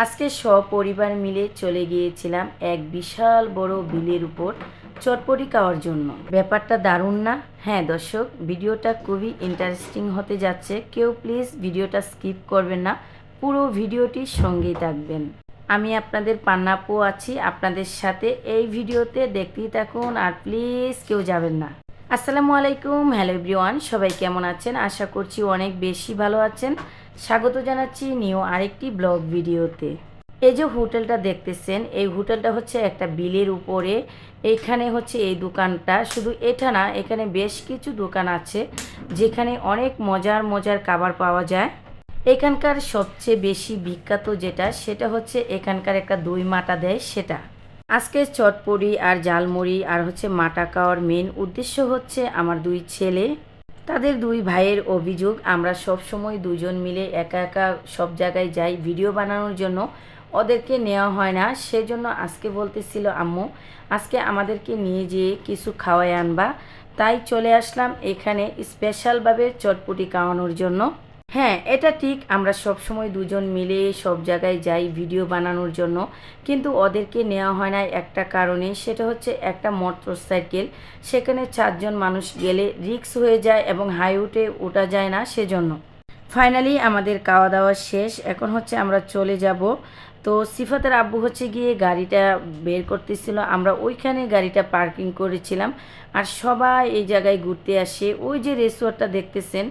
আজকে সপরিবার মিলে চলে গিয়েছিলাম এক বিশাল বড় বিলের উপর চটপটি খাওয়ার জন্য। ব্যাপারটা দারুণ না? হ্যাঁ দর্শক, ভিডিওটা খুবই ইন্টারেস্টিং হতে যাচ্ছে। কেউ প্লিজ ভিডিওটা স্কিপ করবেন না, পুরো ভিডিওটির সঙ্গেই থাকবেন। আমি আপনাদের পান্নাপো আছি, আপনাদের সাথে এই ভিডিওতে দেখতেই থাকুন আর প্লিজ কেউ যাবেন না। আসসালামু আলাইকুম হ্যালো এভরিওয়ান সবাই কেমন আছেন? আশা করছি অনেক বেশি ভালো আছেন। স্বাগত জানাচ্ছি নিউ আরেকটি ব্লগ ভিডিওতে। এই যে হোটেলটা দেখতেছেন, এই হোটেলটা হচ্ছে একটা বিলের উপরে। এখানে হচ্ছে এই দোকানটা। শুধু এটা না, এখানে বেশ কিছু দোকান আছে, যেখানে অনেক মজার মজার খাবার পাওয়া যায়। এখানকার সবচেয়ে বেশি বিখ্যাত যেটা, সেটা হচ্ছে এখানকার একটা দই মাটা দেয়, সেটা। আজকে চটপড়ি আর জালমুড়ি আর হচ্ছে মাটা খাওয়ার মেন উদ্দেশ্য হচ্ছে আমার দুই ছেলে। তাদের দুই ভাইয়ের অভিযোগ, আমরা সব সময় দুজন মিলে একা একা সব জায়গায় যাই ভিডিও বানানোর জন্য। ওদেরকে নেওয়া হয় না, সেজন্য আজকে বলতেছিল, আম্মু, আজকে আমাদেরকে নিয়ে যেয়ে কিছু খাওয়াই আনবা। তাই চলে আসলাম এখানে স্পেশালভাবে চটপটি খাওয়ানোর জন্য। হ্যাঁ এটা ঠিক, আমরা সব সময় দুজন মিলে সব জায়গায় যাই ভিডিও বানানোর জন্য, কিন্তু ওদেরকে নেওয়া হয় না একটা কারণে, সেটা হচ্ছে একটা মোটর সাইকেল সেখানে চারজন মানুষ গেলে রিক্স হয়ে যায় এবং হাই উঠে ওঠা যায় না সেজন্য। ফাইনালি আমাদের খাওয়া দাওয়া শেষ, এখন হচ্ছে আমরা চলে যাব তো সিফাতের আব্বু হচ্ছে গিয়ে গাড়িটা বের করতেছিল। আমরা ওইখানে গাড়িটা পার্কিং করেছিলাম আর সবাই এই জায়গায় ঘুরতে আসে। ওই যে রেসোর্টটা দেখতেছেন,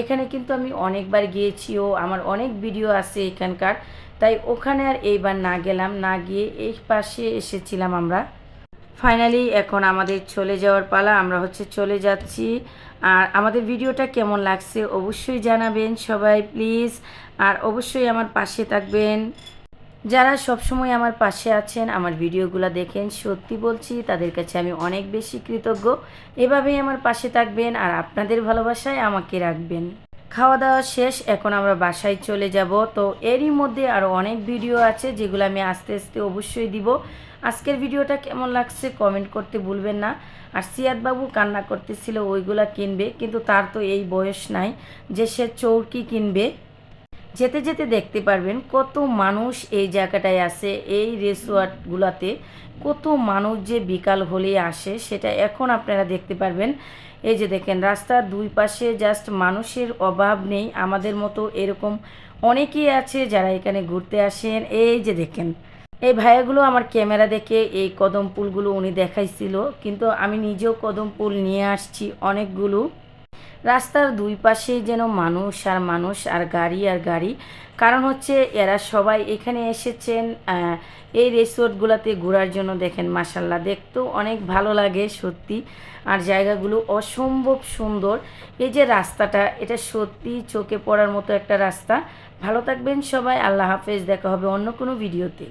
এখানে কিন্তু আমি অনেকবার গিয়েছি ও আমার অনেক ভিডিও আছে এখানকার। তাই ওখানে আর এইবার না গেলাম, না গিয়ে এই পাশে এসেছিলাম আমরা। ফাইনালি এখন আমাদের চলে যাওয়ার পালা, আমরা হচ্ছে চলে যাচ্ছি। আর আমাদের ভিডিওটা কেমন লাগছে অবশ্যই জানাবেন সবাই, প্লিজ। আর অবশ্যই আমার পাশে থাকবেন। যারা সবসময় আমার পাশে আছেন, আমার ভিডিওগুলো দেখেন, সত্যি বলছি তাদের কাছে আমি অনেক বেশি কৃতজ্ঞ। এভাবেই আমার পাশে থাকবেন আর আপনাদের ভালোবাসায় আমাকে রাখবেন। খাওয়া দাওয়া শেষ, এখন আমরা বাসায় চলে যাব। তো এরই মধ্যে আরও অনেক ভিডিও আছে যেগুলো আমি আস্তে আস্তে অবশ্যই দিব। আজকের ভিডিওটা কেমন লাগছে কমেন্ট করতে ভুলবেন না। আর সিয়াদ বাবু কান্না করতেছিল, ওইগুলা কিনবে, কিন্তু তার তো এই বয়স নাই যে সে চৌকি কিনবে। যেতে যেতে দেখতে পারবেন কত মানুষ এই জায়গাটায় আসে, এই রিসোর্টগুলোতে কত মানুষ যে বিকাল হলে আসে, সেটা এখন আপনারা দেখতে পারবেন। এই যে দেখেন, রাস্তার দুই পাশে জাস্ট মানুষের অভাব নেই। আমাদের মতো এরকম অনেকেই আছে যারা এখানে ঘুরতে আসেন। এই যে দেখেন, এই ভাইয়াগুলো আমার ক্যামেরা দেখে এই কদম ফুলগুলো উনি দেখাইছিল। কিন্তু আমি নিজেও কদম ফুল নিয়ে আসছি অনেকগুলো। রাস্তার দুই পাশেই যেন মানুষ আর মানুষ আর গাড়ি আর গাড়ি। কারণ হচ্ছে এরা সবাই এখানে এসেছেন এই রিসোর্টগুলোতে ঘোরার জন্য দেখেন মাসাল্লাহ দেখতেও অনেক ভালো লাগে সত্যি। আর জায়গাগুলো অসম্ভব সুন্দর। এই যে রাস্তাটা, এটা সত্যি চোখে পড়ার মতো একটা রাস্তা। ভালো থাকবেন সবাই, আল্লাহ হাফেজ, দেখা হবে অন্য কোনো ভিডিওতে।